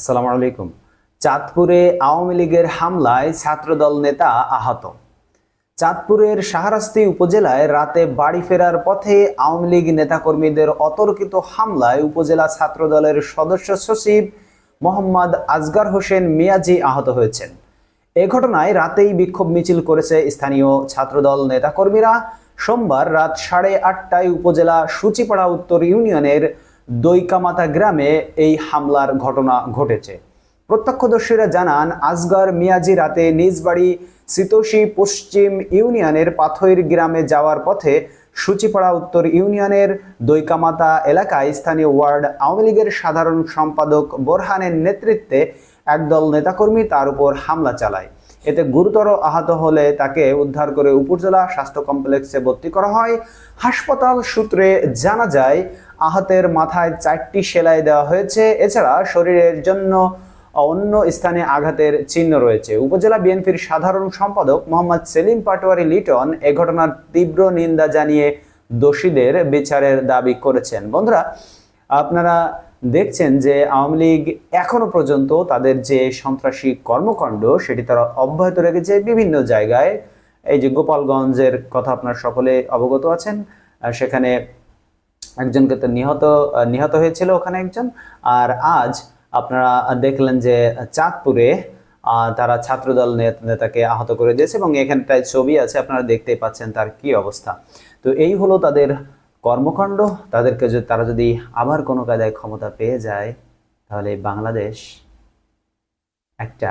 আসসালামু আলাইকুম। চাঁদপুরে আওয়ামী লীগের হামলায় ছাত্রদল নেতা আহত। চাঁদপুরের শাহরাস্তি উপজেলায় রাতে বাড়ি ফেরার পথে আওয়ামী লীগ নেতাকর্মীদের অতর্কিত হামলায় উপজেলা ছাত্রদলের সদস্য সচিব মোহাম্মদ আজগার হোসেন মিয়াজি আহত হয়েছেন। এ ঘটনায় রাতেই বিক্ষোভ মিছিল করেছে স্থানীয় ছাত্রদল নেতাকর্মীরা। সোমবার রাত সাড়ে আটটায় উপজেলা সূচিপাড়া উত্তর ইউনিয়নের দৈকামাতা গ্রামে এই হামলার ঘটনা ঘটেছে। প্রত্যক্ষদর্শীরা জানান আসগর মিয়াজি রাতে নিজ বাড়ি সিতোষী পশ্চিম ইউনিয়নের পাথইর গ্রামে যাওয়ার পথে সূচিপাড়া উত্তর ইউনিয়নের দৈকামাতা এলাকায় স্থানীয় ওয়ার্ড আওয়ামী লীগের সাধারণ সম্পাদক বোরহানের নেতৃত্বে একদল নেতাকর্মী তার উপর হামলা চালায়। এতে গুরুতর আহত হলে তাকে উদ্ধার করে উপজেলা স্বাস্থ্য কমপ্লেক্সে ভর্তি করা হয়। হাসপাতাল সূত্রে জানা যায়, আহতের মাথায় চারটি সেলাই দেওয়া হয়েছে। এছাড়া শরীরের জন্য অন্য স্থানে আঘাতের চিহ্ন রয়েছে। উপজেলা বিএনপির সাধারণ সম্পাদক মোহাম্মদ সেলিম পাটোয়ারি লিটন এ ঘটনার তীব্র নিন্দা জানিয়ে দোষীদের বিচারের দাবি করেছেন। বন্ধুরা, আপনারা দেখছেন যে আওয়ামী লীগ এখনও পর্যন্ত তাদের যে সন্ত্রাসী কর্মকাণ্ড, সেটি তারা অব্যাহত রেখেছে বিভিন্ন জায়গায়। এই যে গোপালগঞ্জের কথা আপনার সকলে অবগত আছেন সেখানে একজনকে তো নিহত নিহত হয়েছিল ওখানে একজন। আর আজ আপনারা দেখলেন যে চাঁদপুরে তারা ছাত্রদল নেত- নেতাকে আহত করে দিয়েছে এবং এখানটায় ছবি আছে, আপনারা দেখতেই পাচ্ছেন তার কি অবস্থা। তো এই হলো তাদের কর্মকাণ্ড, তাদেরকে যদি, তারা যদি আবার কোনো কায়দায় ক্ষমতা পেয়ে যায়, তাহলে বাংলাদেশ একটা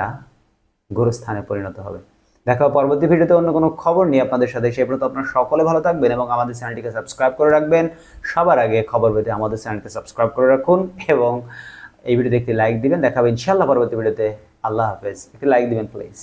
গোরস্থানে পরিণত হবে। দেখা পরবর্তী ভিডিওতে অন্য কোনো খবর নিয়ে আপনাদের সাথে। সে পর্যন্ত আপনারা সকলে ভালো থাকবেন এবং আমাদের চ্যানেলটিকে সাবস্ক্রাইব করে রাখবেন। সবার আগে খবর পেতে আমাদের চ্যানেলকে সাবস্ক্রাইব করে রাখুন এবং এই ভিডিওতে একটি লাইক দিবেন। দেখা হবে ইনশাল্লাহ পরবর্তী ভিডিওতে। আল্লাহ হাফেজ। একটি লাইক দিবেন প্লিজ